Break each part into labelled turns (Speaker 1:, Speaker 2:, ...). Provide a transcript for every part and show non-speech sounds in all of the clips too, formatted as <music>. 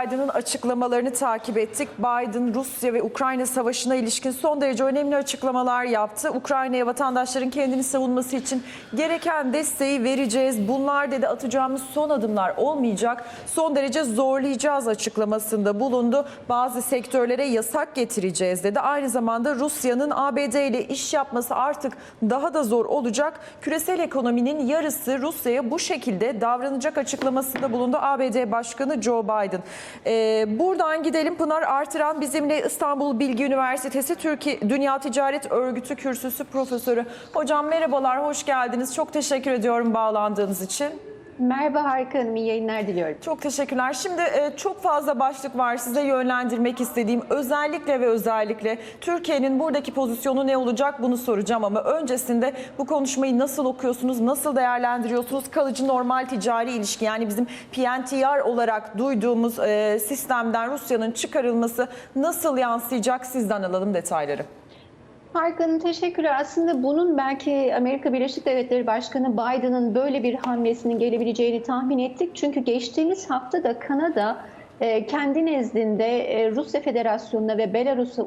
Speaker 1: Biden'ın açıklamalarını takip ettik. Biden Rusya ve Ukrayna savaşına ilişkin son derece önemli açıklamalar yaptı. Ukrayna'ya vatandaşların kendini savunması için gereken desteği vereceğiz. Bunlar dedi atacağımız son adımlar olmayacak. Son derece zorlayacağız açıklamasında bulundu. Bazı sektörlere yasak getireceğiz dedi. Aynı zamanda Rusya'nın ABD ile iş yapması artık daha da zor olacak. Küresel ekonominin yarısı Rusya'ya bu şekilde davranacak açıklamasında bulundu ABD Başkanı Joe Biden. Ee, buradan gidelim Pınar Artıran bizimle İstanbul Bilgi Üniversitesi Türkiye Dünya Ticaret Örgütü Kürsüsü Profesörü. Hocam merhabalar, hoş geldiniz. Çok teşekkür ediyorum bağlandığınız için.
Speaker 2: Merhaba Harika Hanım, iyi yayınlar diliyorum.
Speaker 1: Çok teşekkürler. Şimdi e, çok fazla başlık var size yönlendirmek istediğim. Özellikle ve özellikle Türkiye'nin buradaki pozisyonu ne olacak bunu soracağım ama öncesinde bu konuşmayı nasıl okuyorsunuz, nasıl değerlendiriyorsunuz? Kalıcı normal ticari ilişki yani bizim PNTR olarak duyduğumuz e, sistemden Rusya'nın çıkarılması nasıl yansıyacak sizden alalım detayları.
Speaker 2: Harika Hanım teşekkürler. Aslında bunun belki Amerika Birleşik Devletleri Başkanı Biden'ın böyle bir hamlesinin gelebileceğini tahmin ettik. Çünkü geçtiğimiz hafta da Kanada e, kendi nezdinde e, Rusya Federasyonu'na ve Belarus'a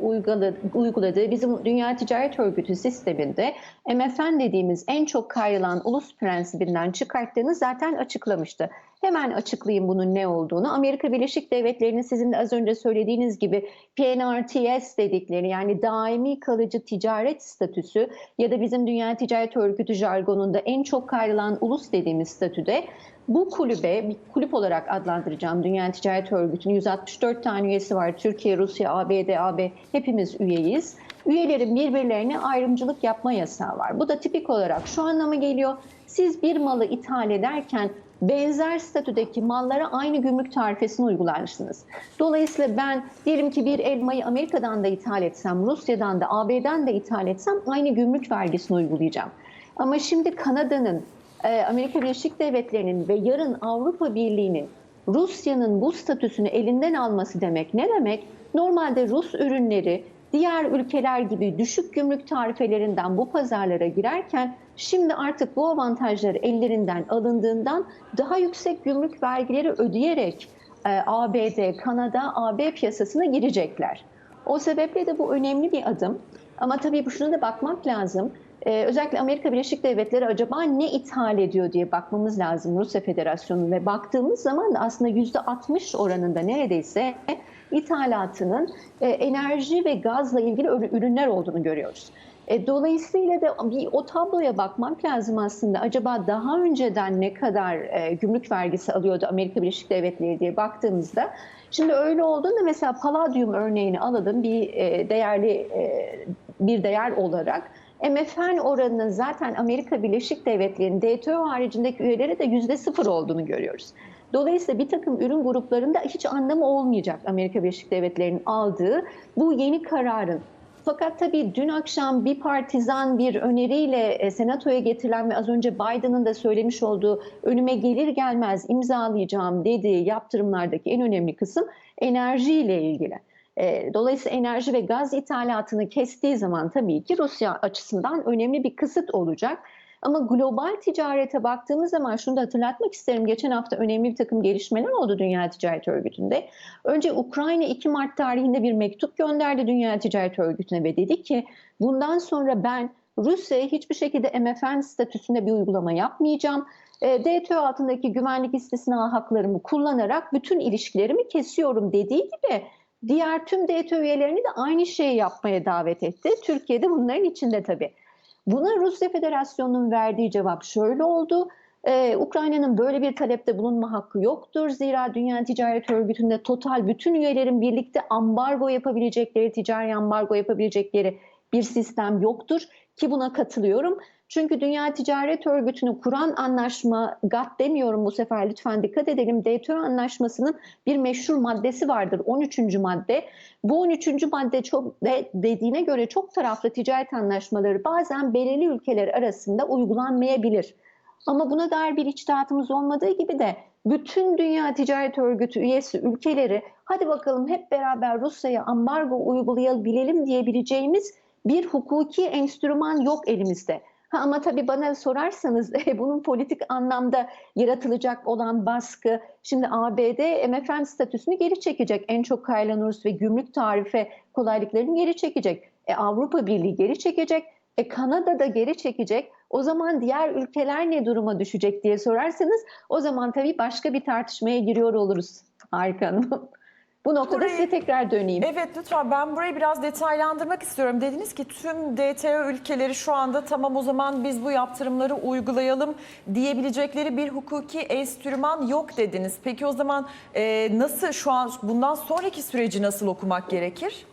Speaker 2: uyguladığı bizim Dünya Ticaret Örgütü sisteminde MFN dediğimiz en çok kayılan ulus prensibinden çıkarttığını zaten açıklamıştı. Hemen açıklayayım bunun ne olduğunu. Amerika Birleşik Devletleri'nin sizin de az önce söylediğiniz gibi PNRTS dedikleri yani daimi kalıcı ticaret statüsü ya da bizim Dünya Ticaret Örgütü jargonunda en çok kayrılan ulus dediğimiz statüde bu kulübe bir kulüp olarak adlandıracağım Dünya Ticaret Örgütü'nün 164 tane üyesi var. Türkiye, Rusya, ABD, AB hepimiz üyeyiz. Üyelerin birbirlerine ayrımcılık yapma yasağı var. Bu da tipik olarak şu anlama geliyor. Siz bir malı ithal ederken benzer statüdeki mallara aynı gümrük tarifesini uygularsınız. Dolayısıyla ben diyelim ki bir elmayı Amerika'dan da ithal etsem, Rusya'dan da, AB'den de ithal etsem aynı gümrük vergisini uygulayacağım. Ama şimdi Kanada'nın, e, Amerika Birleşik Devletleri'nin ve yarın Avrupa Birliği'nin Rusya'nın bu statüsünü elinden alması demek ne demek? Normalde Rus ürünleri diğer ülkeler gibi düşük gümrük tarifelerinden bu pazarlara girerken şimdi artık bu avantajları ellerinden alındığından daha yüksek gümrük vergileri ödeyerek e, ABD, Kanada, AB piyasasına girecekler. O sebeple de bu önemli bir adım. Ama tabii şuna da bakmak lazım. Ee, özellikle Amerika Birleşik Devletleri acaba ne ithal ediyor diye bakmamız lazım Rusya Federasyonu ve baktığımız zaman da aslında %60 oranında neredeyse ithalatının e, enerji ve gazla ilgili ürünler olduğunu görüyoruz. E, dolayısıyla da bir o tabloya bakmak lazım aslında. Acaba daha önceden ne kadar e, gümrük vergisi alıyordu Amerika Birleşik Devletleri diye baktığımızda Şimdi öyle olduğunda mesela paladyum örneğini alalım bir e, değerli e, bir değer olarak. MFN oranının zaten Amerika Birleşik Devletleri'nin DTO haricindeki üyeleri de yüzde sıfır olduğunu görüyoruz. Dolayısıyla bir takım ürün gruplarında hiç anlamı olmayacak Amerika Birleşik Devletleri'nin aldığı bu yeni kararın. Fakat tabii dün akşam bir partizan bir öneriyle e, senatoya getirilen ve az önce Biden'ın da söylemiş olduğu önüme gelir gelmez imzalayacağım dediği yaptırımlardaki en önemli kısım enerjiyle ilgili. E, Dolayısıyla enerji ve gaz ithalatını kestiği zaman tabii ki Rusya açısından önemli bir kısıt olacak. Ama global ticarete baktığımız zaman şunu da hatırlatmak isterim. Geçen hafta önemli bir takım gelişmeler oldu Dünya Ticaret Örgütü'nde. Önce Ukrayna 2 Mart tarihinde bir mektup gönderdi Dünya Ticaret Örgütü'ne ve dedi ki bundan sonra ben Rusya'ya hiçbir şekilde MFN statüsünde bir uygulama yapmayacağım. E, DTO altındaki güvenlik istisna haklarımı kullanarak bütün ilişkilerimi kesiyorum dediği gibi diğer tüm DTO üyelerini de aynı şeyi yapmaya davet etti. Türkiye'de bunların içinde tabii. Buna Rusya Federasyonu'nun verdiği cevap şöyle oldu. Ee, Ukrayna'nın böyle bir talepte bulunma hakkı yoktur. Zira Dünya Ticaret Örgütü'nde total bütün üyelerin birlikte ambargo yapabilecekleri, ticari ambargo yapabilecekleri bir sistem yoktur. Ki buna katılıyorum. Çünkü Dünya Ticaret Örgütü'nü kuran anlaşma, GATT demiyorum bu sefer lütfen dikkat edelim. DTO anlaşmasının bir meşhur maddesi vardır 13. madde. Bu 13. madde çok de, dediğine göre çok taraflı ticaret anlaşmaları bazen belirli ülkeler arasında uygulanmayabilir. Ama buna dair bir içtihatımız olmadığı gibi de bütün Dünya Ticaret Örgütü üyesi ülkeleri hadi bakalım hep beraber Rusya'ya ambargo uygulayabilelim diyebileceğimiz bir hukuki enstrüman yok elimizde. Ha, ama tabii bana sorarsanız <laughs> bunun politik anlamda yaratılacak olan baskı şimdi ABD MFN statüsünü geri çekecek. En çok kaylanuruz ve gümrük tarife kolaylıklarını geri çekecek. E, Avrupa Birliği geri çekecek. E, Kanada da geri çekecek. O zaman diğer ülkeler ne duruma düşecek diye sorarsanız o zaman tabii başka bir tartışmaya giriyor oluruz Harika Hanım. <laughs> Bu noktada
Speaker 1: Burayı-
Speaker 2: size tekrar döneyim.
Speaker 1: Evet lütfen ben burayı biraz detaylandırmak istiyorum. Dediniz ki tüm DTO ülkeleri şu anda tamam o zaman biz bu yaptırımları uygulayalım diyebilecekleri bir hukuki enstrüman yok dediniz. Peki o zaman e, nasıl şu an bundan sonraki süreci nasıl okumak gerekir?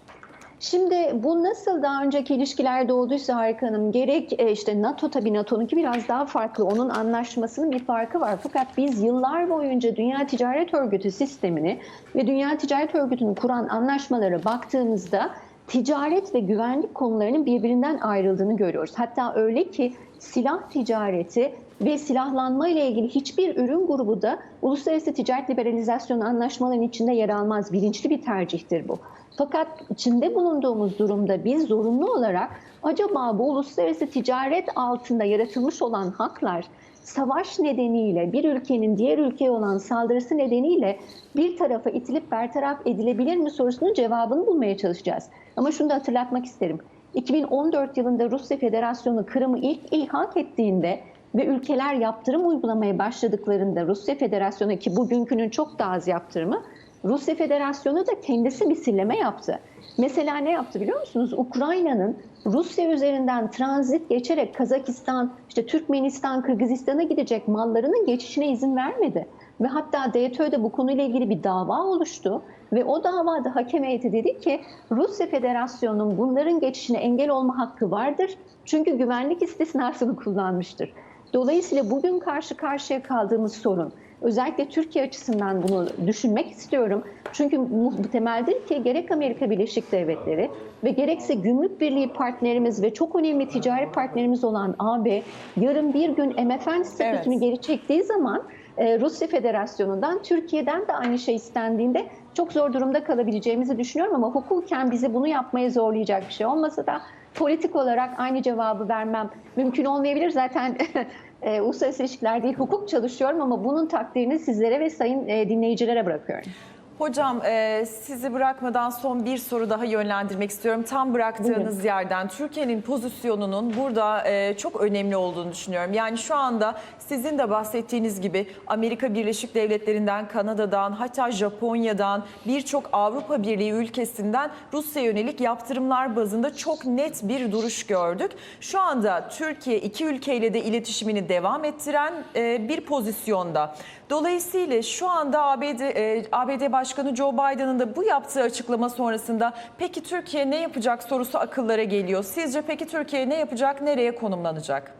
Speaker 2: Şimdi bu nasıl daha önceki ilişkilerde olduysa Harika Hanım gerek e, işte NATO tabii NATO'nunki biraz daha farklı. Onun anlaşmasının bir farkı var. Fakat biz yıllar boyunca Dünya Ticaret Örgütü sistemini ve Dünya Ticaret Örgütü'nü kuran anlaşmalara baktığımızda ticaret ve güvenlik konularının birbirinden ayrıldığını görüyoruz. Hatta öyle ki silah ticareti ve silahlanma ile ilgili hiçbir ürün grubu da uluslararası ticaret liberalizasyonu anlaşmalarının içinde yer almaz. Bilinçli bir tercihtir bu. Fakat içinde bulunduğumuz durumda biz zorunlu olarak acaba bu uluslararası ticaret altında yaratılmış olan haklar savaş nedeniyle bir ülkenin diğer ülkeye olan saldırısı nedeniyle bir tarafa itilip bertaraf edilebilir mi sorusunun cevabını bulmaya çalışacağız. Ama şunu da hatırlatmak isterim. 2014 yılında Rusya Federasyonu Kırım'ı ilk ilhak ettiğinde ve ülkeler yaptırım uygulamaya başladıklarında Rusya Federasyonu ki bugünkünün çok daha az yaptırımı Rusya Federasyonu da kendisi misilleme yaptı. Mesela ne yaptı biliyor musunuz? Ukrayna'nın Rusya üzerinden transit geçerek Kazakistan, işte Türkmenistan, Kırgızistan'a gidecek mallarının geçişine izin vermedi. Ve hatta DTÖ'de bu konuyla ilgili bir dava oluştu. Ve o davada hakem heyeti dedi ki Rusya Federasyonu'nun bunların geçişine engel olma hakkı vardır. Çünkü güvenlik istisnasını kullanmıştır. Dolayısıyla bugün karşı karşıya kaldığımız sorun özellikle Türkiye açısından bunu düşünmek istiyorum. Çünkü muhtemeldir ki gerek Amerika Birleşik Devletleri ve gerekse gümrük birliği partnerimiz ve çok önemli ticari partnerimiz olan AB yarın bir gün MFN statüsünü
Speaker 1: Evet.
Speaker 2: geri çektiği zaman e, Rusya Federasyonu'ndan Türkiye'den de aynı şey istendiğinde çok zor durumda kalabileceğimizi düşünüyorum ama hukuken bizi bunu yapmaya zorlayacak bir şey olmasa da politik olarak aynı cevabı vermem mümkün olmayabilir. Zaten <laughs> e, uluslararası ilişkiler değil hukuk çalışıyorum ama bunun takdirini sizlere ve sayın e, dinleyicilere bırakıyorum.
Speaker 1: Hocam e, sizi bırakmadan son bir soru daha yönlendirmek istiyorum. Tam bıraktığınız yerden Türkiye'nin pozisyonunun burada e, çok önemli olduğunu düşünüyorum. Yani şu anda sizin de bahsettiğiniz gibi Amerika Birleşik Devletleri'nden, Kanada'dan hatta Japonya'dan birçok Avrupa Birliği ülkesinden Rusya yönelik yaptırımlar bazında çok net bir duruş gördük. Şu anda Türkiye iki ülkeyle de iletişimini devam ettiren e, bir pozisyonda. Dolayısıyla şu anda ABD, e, ABD Başkanı Joe Biden'ın da bu yaptığı açıklama sonrasında peki Türkiye ne yapacak sorusu akıllara geliyor. Sizce peki Türkiye ne yapacak, nereye konumlanacak?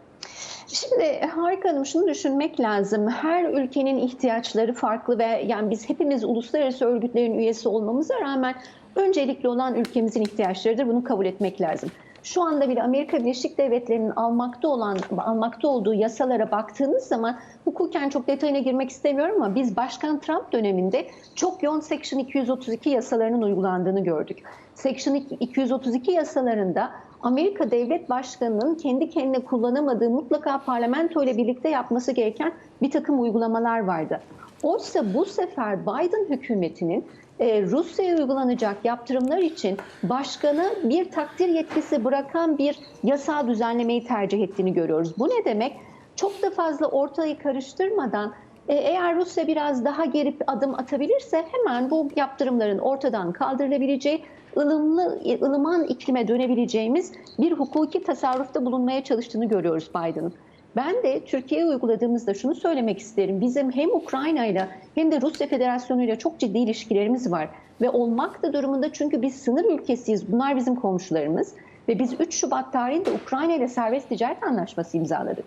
Speaker 2: Şimdi Harika Hanım şunu düşünmek lazım. Her ülkenin ihtiyaçları farklı ve yani biz hepimiz uluslararası örgütlerin üyesi olmamıza rağmen öncelikli olan ülkemizin ihtiyaçlarıdır. Bunu kabul etmek lazım. Şu anda bile Amerika Birleşik Devletleri'nin almakta olan almakta olduğu yasalara baktığınız zaman hukuken çok detayına girmek istemiyorum ama biz Başkan Trump döneminde çok yoğun Section 232 yasalarının uygulandığını gördük. Section 232 yasalarında Amerika Devlet Başkanı'nın kendi kendine kullanamadığı mutlaka parlamento ile birlikte yapması gereken bir takım uygulamalar vardı. Oysa bu sefer Biden hükümetinin e, Rusya'ya uygulanacak yaptırımlar için başkanı bir takdir yetkisi bırakan bir yasa düzenlemeyi tercih ettiğini görüyoruz. Bu ne demek? Çok da fazla ortayı karıştırmadan e, eğer Rusya biraz daha geri adım atabilirse hemen bu yaptırımların ortadan kaldırılabileceği ılımlı, ılıman iklime dönebileceğimiz bir hukuki tasarrufta bulunmaya çalıştığını görüyoruz Biden'ın. Ben de Türkiye'ye uyguladığımızda şunu söylemek isterim. Bizim hem Ukrayna ile hem de Rusya Federasyonu ile çok ciddi ilişkilerimiz var. Ve olmak da durumunda çünkü biz sınır ülkesiyiz. Bunlar bizim komşularımız. Ve biz 3 Şubat tarihinde Ukrayna ile serbest ticaret anlaşması imzaladık.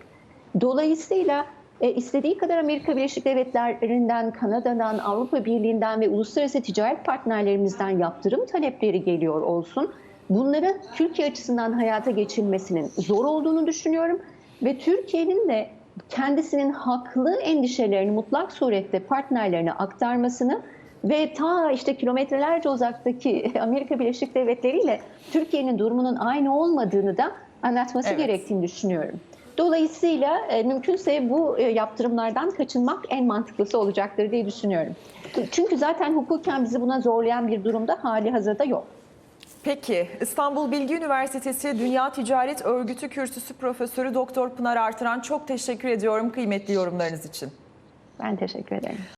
Speaker 2: Dolayısıyla e, istediği kadar Amerika Birleşik Devletleri'nden, Kanada'dan, Avrupa Birliği'nden ve uluslararası ticaret partnerlerimizden yaptırım talepleri geliyor olsun. Bunları Türkiye açısından hayata geçirmesinin zor olduğunu düşünüyorum ve Türkiye'nin de kendisinin haklı endişelerini mutlak surette partnerlerine aktarmasını ve ta işte kilometrelerce uzaktaki <laughs> Amerika Birleşik Devletleri ile Türkiye'nin durumunun aynı olmadığını da anlatması
Speaker 1: Evet.
Speaker 2: gerektiğini düşünüyorum. Dolayısıyla e, mümkünse bu e, yaptırımlardan kaçınmak en mantıklısı olacaktır diye düşünüyorum. Çünkü zaten hukuken bizi buna zorlayan bir durumda hali hazırda yok.
Speaker 1: Peki İstanbul Bilgi Üniversitesi Dünya Ticaret Örgütü Kürsüsü Profesörü Doktor Pınar Artıran çok teşekkür ediyorum kıymetli yorumlarınız için.
Speaker 2: Ben teşekkür ederim.